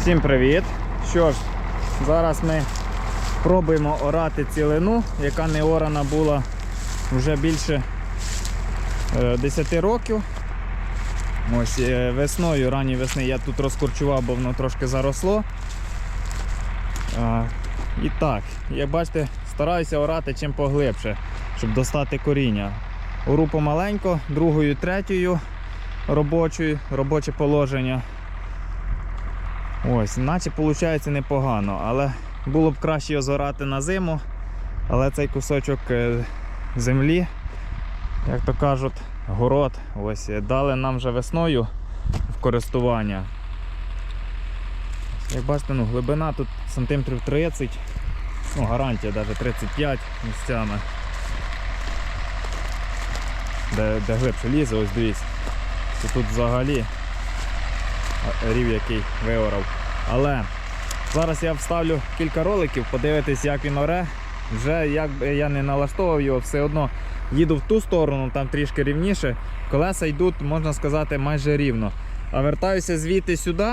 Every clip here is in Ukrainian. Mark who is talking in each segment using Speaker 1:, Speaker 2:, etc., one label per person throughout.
Speaker 1: Всім привіт! Що ж, зараз ми пробуємо орати цілину, яка не орана була вже більше е, 10 років. Ось е, весною, ранньої весни я тут розкорчував, бо воно трошки заросло. І так, як бачите, стараюся орати чим поглибше, щоб достати коріння. Ору помаленько, другою, третьою робочою, робоче положення. Ось, наче виходить непогано, але було б краще його зорати на зиму. Але цей кусочок е, землі, як то кажуть, город, ось е, дали нам вже весною в користування. Як бачите, ну, глибина тут сантиметрів 30, ну, гарантія навіть 35 місцями. Де, де глибше лізе, ось дивіться. Тут взагалі рів який виорав. Але зараз я вставлю кілька роликів, подивитись, як він оре. Вже як би я не налаштовував його, все одно їду в ту сторону, там трішки рівніше. Колеса йдуть, можна сказати, майже рівно. А вертаюся звідти сюди.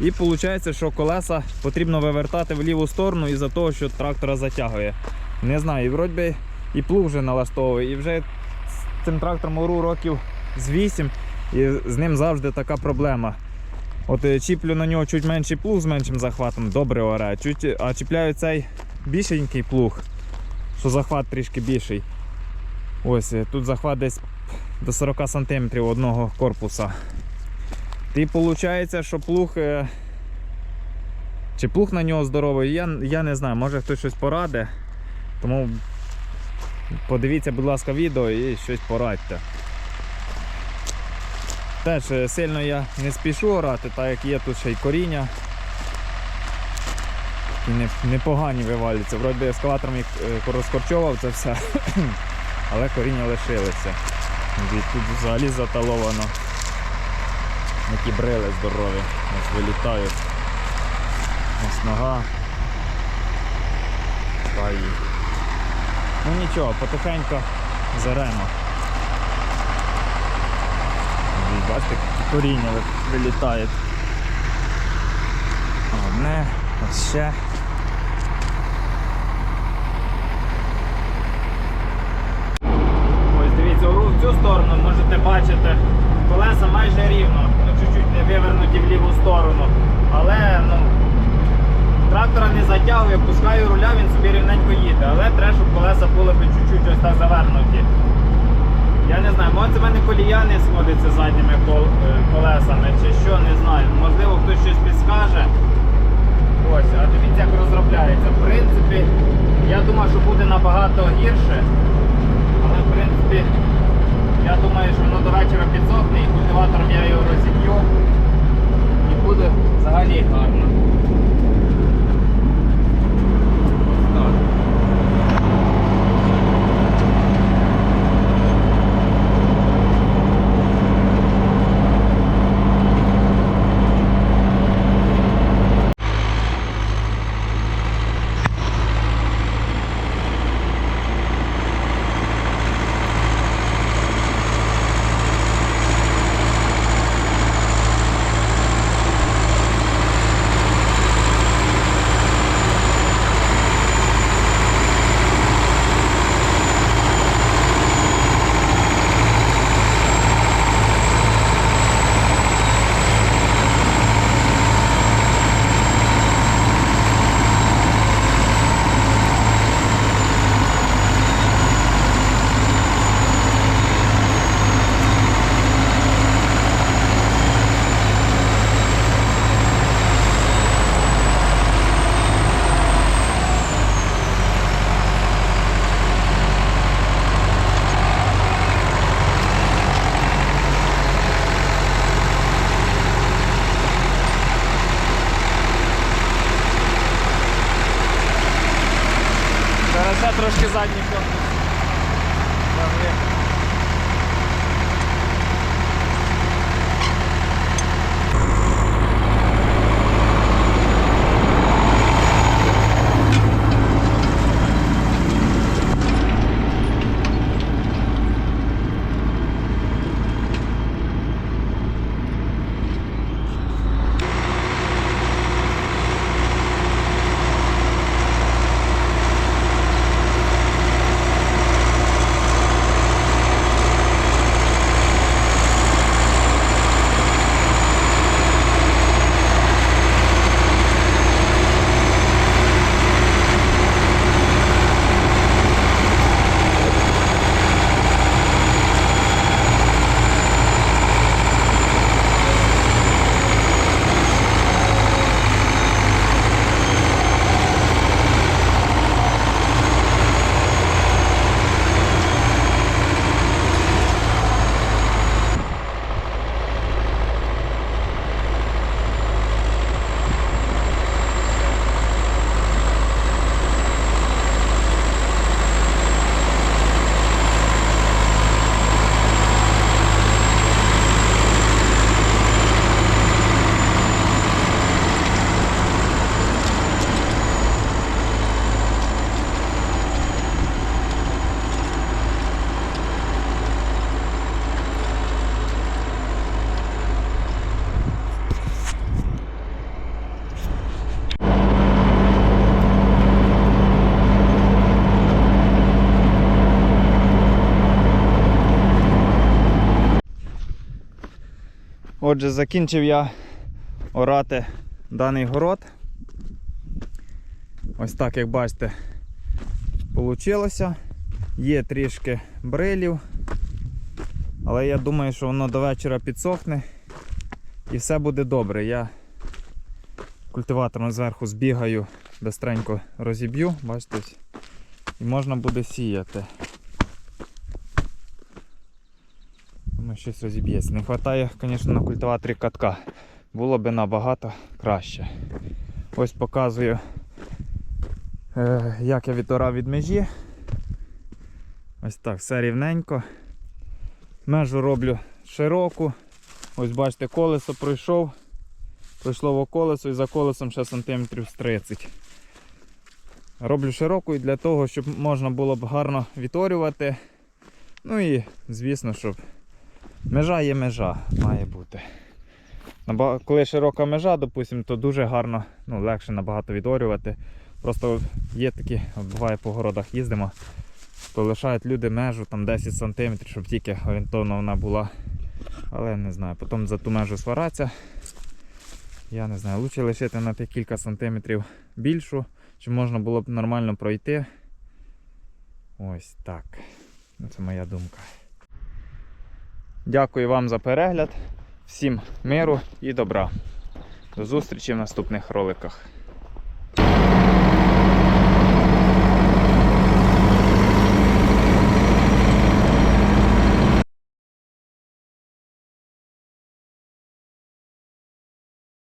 Speaker 1: І виходить, що колеса потрібно вивертати в ліву сторону із-за того, що трактора затягує. Не знаю, і вроді і плуг вже налаштовує. І вже з цим трактором ору років з 8, і з ним завжди така проблема. От е, чіплю на нього чуть менший плуг з меншим захватом, добре оре. Чуть, а чіпляю цей більшенький плуг, що захват трішки більший. Ось е, тут захват десь до 40 см одного корпуса. І виходить, що плуг. е, Чи плуг на нього здоровий, я, я не знаю, може хтось щось пораде. Тому подивіться, будь ласка, відео і щось порадьте. Теж е, сильно я не спішу орати, так як є тут ще й коріння. І непогані вивалюються. Вроді ескалатором їх е, розкорчовував це все, але коріння лишилися. Тут взагалі заталовано. Які брили здорові. Ось вилітають. Ось нога. Та і- Ну нічого, потихеньку заремо. І Бачите, коріння ви- вилітають. Одне, ось ще. Ось дивіться, в цю сторону можете бачити, колеса майже рівно, ну чуть-чуть не вивернуті в ліву сторону. Але ну, трактора не затягує, пускаю руля, він собі рівненько їде. Але треба, щоб колеса були чуть-чуть ось так завернуті. Я не знаю, може в мене колія не сходиться задніми е, колесами чи що, не знаю. Можливо, хтось щось підскаже. Ось, а дивіться, як розробляється. В принципі, я думаю, що буде набагато гірше. Але в принципі, я думаю, що воно до вечора підсохне і культиватором я його розіб'ю. І буде взагалі гарно. Ось так. Зараз я Отже, закінчив я орати даний город. Ось так, як бачите, вийшло. Є трішки брилів, але я думаю, що воно до вечора підсохне і все буде добре. Я культиватором зверху збігаю, бистренько розіб'ю, бачите, і можна буде сіяти. Думаю, щось розіб'ється. Не вистачає, звісно, на культиваторі катка. Було би набагато краще. Ось показую, е, як я відорав від межі. Ось так, все рівненько. Межу роблю широку. Ось бачите, колесо пройшов. Пройшло в колесо і за колесом ще сантиметрів з 30. Роблю широку для того, щоб можна було б гарно відорювати. Ну і, звісно, щоб межа є межа, має бути. Коли широка межа, допустимо, то дуже гарно, ну, легше набагато відорювати. Просто є такі, буває по городах їздимо, то лишають люди межу там 10 см, щоб тільки орієнтовно вона була. Але не знаю, потім за ту межу свараться. Я не знаю, лучше лишити на кілька сантиметрів більшу, щоб можна було б нормально пройти. Ось так. Ну, Це моя думка. Дякую вам за перегляд. Всім миру і добра. До зустрічі в наступних роликах.